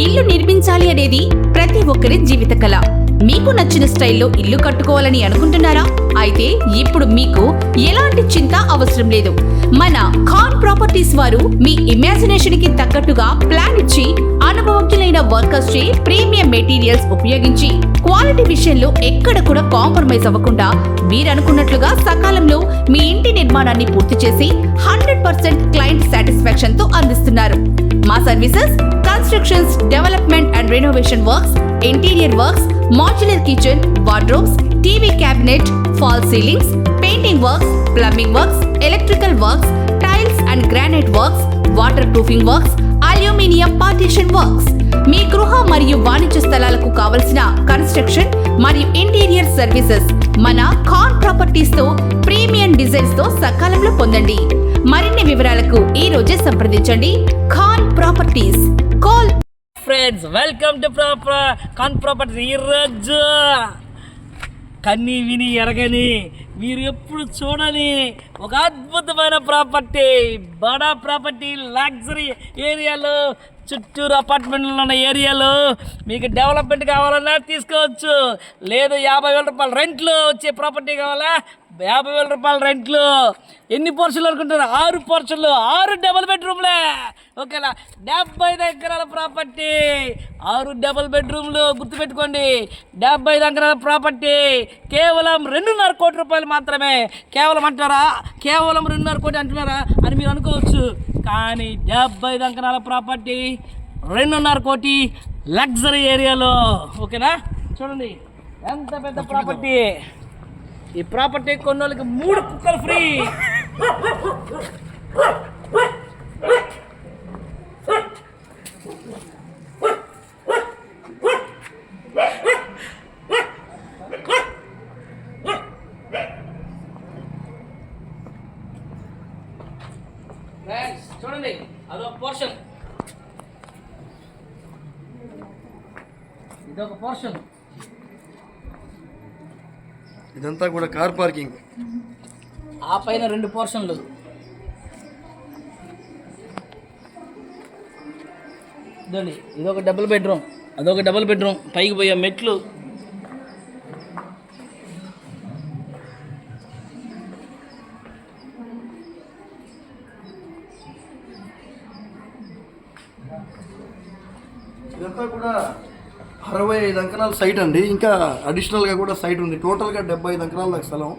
ఇల్లు నిర్మించాలి అనేది ప్రతి ఒక్కరి జీవిత కళ. మీకు నచ్చిన స్టైల్లో ఇల్లు కట్టుకోవాలని అనుకుంటున్నారా? అయితే ఇప్పుడు మీకు ఎలాంటి చింత అవసరం లేదు. మన ఖాన్ ప్రాపర్టీస్ వారు మీ ఇమాజినేషన్కి తగ్గట్టుగా ప్లాన్ ఇచ్చి అనుభవజ్ఞులైన వర్కర్స్ చే ప్రీమియం మెటీరియల్స్ ఉపయోగించి క్వాలిటీ విషయంలో ఎక్కడ కూడా కాంప్రమైజ్ అవ్వకుండా మీరు అనుకున్నట్లుగా సకాలంలో మీ ఇంటి నిర్మాణాన్ని పూర్తి చేసి హండ్రెడ్ పర్సెంట్ సాటిస్ఫాక్షన్తో అందిస్తున్నారు. మా services constructions development and renovation works interior works modular kitchen wardrobes TV cabinet false ceilings painting works plumbing works electrical works tiles and granite works water proofing works aluminium partition works. మీ గృహ మరియు వాణిజ్య స్థలాలకు కావలసిన construction మరియు interior services మన Khan ప్రాపర్టీస్తో premium డిజైన్స్తో సకాలంలో పొందండి. మరిన్ని వివరాలకు ఈ రోజే సంప్రదించండి. Khan properties. Call friends welcome to proper Khan ఈ రోజు కన్ని విని ఎరగని మీరు ఎప్పుడు చూడని ఒక అద్భుతమైన ప్రాపర్టీ బడా ప్రాపర్టీ లగ్జరీ ఏరియాలో చుట్టూరు అపార్ట్మెంట్లు ఉన్న ఏరియాలో మీకు డెవలప్మెంట్ కావాలన్నా తీసుకోవచ్చు. లేదు యాభై వేల రూపాయలు రెంట్లు వచ్చే ప్రాపర్టీ కావాలా? యాభై వేల రూపాయల రెంట్లు. ఎన్ని పోర్షన్లు అనుకుంటారు ఆరు పోర్షన్లు. ఆరు డబుల్ బెడ్రూమ్లే. ఓకేనా? డెబ్బై ఎకరాల ప్రాపర్టీ. ఆరు డబుల్ బెడ్రూమ్లు గుర్తుపెట్టుకోండి. డెబ్బై ఎకరాల ప్రాపర్టీ. కేవలం రెండున్నర కోటి రూపాయలు మాత్రమే. కేవలం అంటారా? కేవలం రెండున్నర కోటి అంటున్నారా? అని మీరు అనుకోవచ్చు. కానీ డెబ్బై ఎకరాల ప్రాపర్టీ రెండున్నర కోటి లగ్జరీ ఏరియాలో. ఓకేనా? చూడండి. ఎంత పెద్ద ప్రాపర్టీ. ఈ ప్రాపర్టీ కొన్నోళ్ళకి మూడు కుక్కలు ఫ్రీ. Friends, చూడండి అదొక పోర్షన్ ఇదొక పోర్షన్ ఇదంతా కూడా కార్ పార్కింగ్. ఆ పైన రెండు పోర్షన్లు. ఇదండి ఇదొక డబుల్ బెడ్రూమ్. అదొక డబుల్ బెడ్రూమ్. పైకి పోయే మెట్లు. ఇదంతా కూడా అరవై ఐదు అంకణాల సైట్ అండి. ఇంకా అడిషనల్గా కూడా సైట్ ఉంది. టోటల్గా డెబ్బై ఐదు అంకణాల నాకు స్థలం.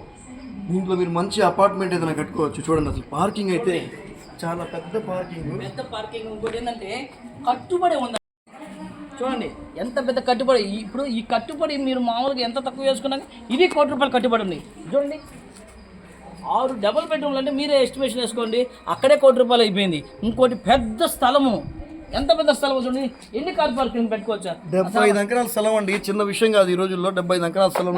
దీంట్లో మీరు మంచి అపార్ట్మెంట్ ఏదైనా కట్టుకోవచ్చు చూడండి అసలు. పార్కింగ్ అయితే చాలా పెద్ద పార్కింగ్. పెద్ద పార్కింగ్ ఇంకోటి ఏంటంటే కట్టుబడి ఉంది. చూడండి ఎంత పెద్ద కట్టుబడి. ఇప్పుడు ఈ కట్టుబడి మీరు మామూలుగా ఎంత తక్కువ వేసుకున్నా ఇది కోటి రూపాయలు కట్టుబడి ఉంది. చూడండి ఆరు డబుల్ బెడ్రూమ్లు అంటే మీరే ఎస్టిమేషన్ వేసుకోండి. అక్కడే కోటి రూపాయలు అయిపోయింది. ఇంకోటి పెద్ద స్థలము. ఎంత పెద్ద స్థలము చూడండి. ఎన్ని కార్ పార్కింగ్ పెట్టుకోవచ్చా? డెబ్బై ఐదు అంకణాల స్థలం అండి చిన్న విషయం కాదు ఈ రోజుల్లో డెబ్బై ఐదు అంకణాల స్థలం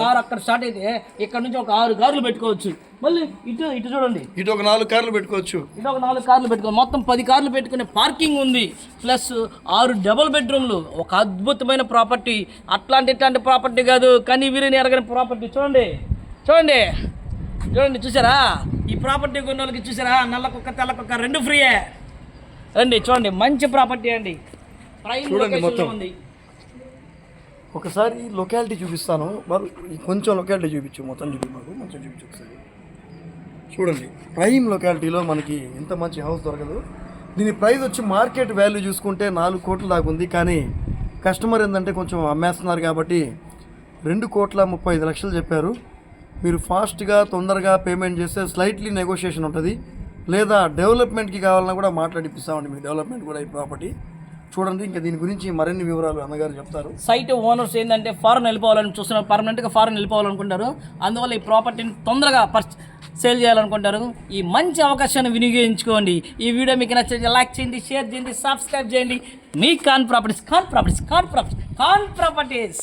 కార్ అక్కడ స్టార్ట్ అయితే ఇక్కడ నుంచి ఒక ఆరు కార్లు పెట్టుకోవచ్చు. మళ్ళీ ఇటు ఇటు చూడండి. ఇటు ఒక నాలుగు కార్లు పెట్టుకోవచ్చు. ఇది ఒక నాలుగు కార్లు పెట్టుకో మొత్తం పది కార్లు పెట్టుకునే పార్కింగ్ ఉంది. ప్లస్ ఆరు డబుల్ బెడ్రూమ్లు. ఒక అద్భుతమైన ప్రాపర్టీ. అట్లాంటి ఇట్లాంటి ప్రాపర్టీ కాదు. కానీ వీరిని ఎరగని ప్రాపర్టీ. చూడండి. చూడండి. చూడండి చూసారా? ఈ ప్రాపర్టీ కొన్న వాళ్ళకి చూసారా? నల్ల కుక్క తెల్ల కుక్క రెండు ఫ్రీయే. రండి చూడండి మంచి ప్రాపర్టీ అండి. చూడండి మొత్తం. ఉంది. ఒకసారి లొకాలిటీ చూపిస్తాను. ఈ కొంచెం లొకాలిటీ చూపించు మొత్తం చూపి మాకు మొత్తం చూపించు ఒకసారి. చూడండి ప్రైమ్ లొకాలిటీలో మనకి ఇంత మంచి హౌస్ దొరకదు. దీని ప్రైస్ వచ్చి మార్కెట్ వాల్యూ చూసుకుంటే నాలుగు కోట్ల దాకా ఉంది. కానీ కస్టమర్ ఏంటంటే కొంచెం అమ్మేస్తున్నారు కాబట్టి రెండు కోట్ల ముప్పై ఐదు లక్షలు చెప్పారు. మీరు ఫాస్ట్గా తొందరగా పేమెంట్ చేస్తే స్లైట్లీ నెగోషియేషన్ ఉంటుంది. లేదా డెవలప్మెంట్కి కావాలన్నా కూడా మాట్లాడిపిస్తామండి మీకు డెవలప్మెంట్ కూడా ఈ ప్రాపర్టీ. చూడండి ఇంకా దీని గురించి మరిన్ని వివరాలు అన్నగారు చెప్తారు. సైట్ ఓనర్స్ ఏంటంటే ఫారెన్ వెళ్ళిపోవాలని చూస్తున్నారు పర్మనెంట్గా ఫారెన్ వెళ్ళిపోవాలనుకుంటారు. అందువల్ల ఈ ప్రాపర్టీని తొందరగా పర్ సేల్ చేయాలనుకుంటారు. ఈ మంచి అవకాశాన్ని వినియోగించుకోండి. ఈ వీడియో మీకు నచ్చితే లైక్ చేయండి షేర్ చేయండి సబ్స్క్రైబ్ చేయండి. మీ Khan properties Khan properties Khan properties Khan properties